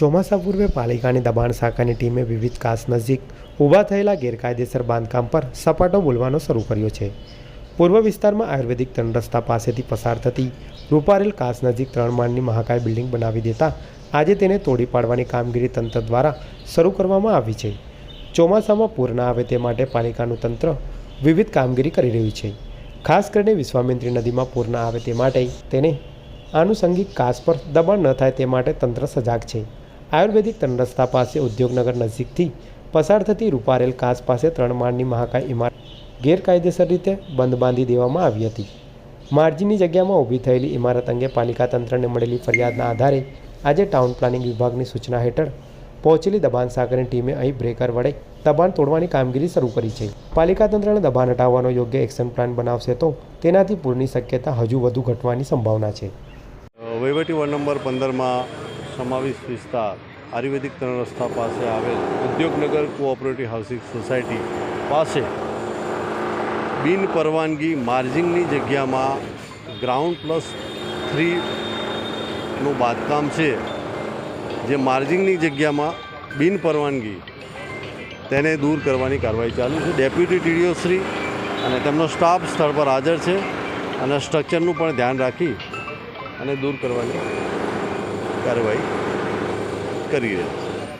ચોમાસા પૂર્વે પાલિકાની દબાણ શાખાની ટીમે વિવિધ કાસ નજીક ઊભા થયેલા ગેરકાયદેસર બાંધકામ પર સપાટો બોલવાનો શરૂ કર્યો છે. પૂર્વ વિસ્તારમાં આયુર્વેદિક ત્રણ રસ્તા પાસેથી પસાર થતી રૂપારેલ કાસ નજીક ત્રણ માળની મહાકાય બિલ્ડિંગ બનાવી દેતા આજે તેને તોડી પાડવાની કામગીરી તંત્ર દ્વારા શરૂ કરવામાં આવી છે. ચોમાસામાં પૂર ના આવે તે માટે પાલિકાનું તંત્ર વિવિધ કામગીરી કરી રહ્યું છે. ખાસ કરીને વિશ્વામિત્રી નદીમાં પૂર ના આવે તે માટે તેને આનુષંગિક કાસ પર દબાણ ન થાય તે માટે તંત્ર સજાગ છે. આયુર્વેદિક ત્રણ રસ્તા પાસે ઉદ્યોગનગર નજીકથી પસાર થતી રૂપારેલ કાસ પાસે ત્રણ માળની મહાકાય ઇમારત ગેરકાયદેસર રીતે બંધ બાંધી દેવામાં આવી હતી. માર્જીની જગ્યામાં ઊભી થયેલી ઇમારત અંગે પાલિકા તંત્રને મળેલી ફરિયાદના આધારે આજે ટાઉન પ્લાનિંગ વિભાગની સૂચના હેઠળ પહોંચેલી દબાણ સાગરની ટીમે અહીં બ્રેકર વડે દબાણ તોડવાની કામગીરી શરૂ કરી છે. પાલિકા તંત્રને દબાણ હટાવવાનો યોગ્ય એક્શન પ્લાન બનાવશે તો તેનાથી પૂરની શક્યતા હજુ વધુ ઘટવાની સંભાવના છે. વહીવટી વોર્ડ નંબર પંદરમાં સમાવિષ્ટ વિસ્તાર આયુર્વેદિક ત્રણ રસ્તા પાસે આવેલ ઉદ્યોગનગર કોઓપરેટિવ હાઉસિંગ સોસાયટી પાસે બિન પરવાનગી માર્જિંગની જગ્યામાં ગ્રાઉન્ડ પ્લસ થ્રીનું બાંધકામ છે. જે માર્જિંગની જગ્યામાં બિન પરવાનગી તેને દૂર કરવાની કાર્યવાહી ચાલુ છે. ડેપ્યુટી ટીડીઓ શ્રી અને તેમનો સ્ટાફ સ્થળ પર હાજર છે અને સ્ટ્રક્ચરનું પણ ધ્યાન રાખી અને દૂર કરવાની કાર્યવાહી કરી રહ્યા છે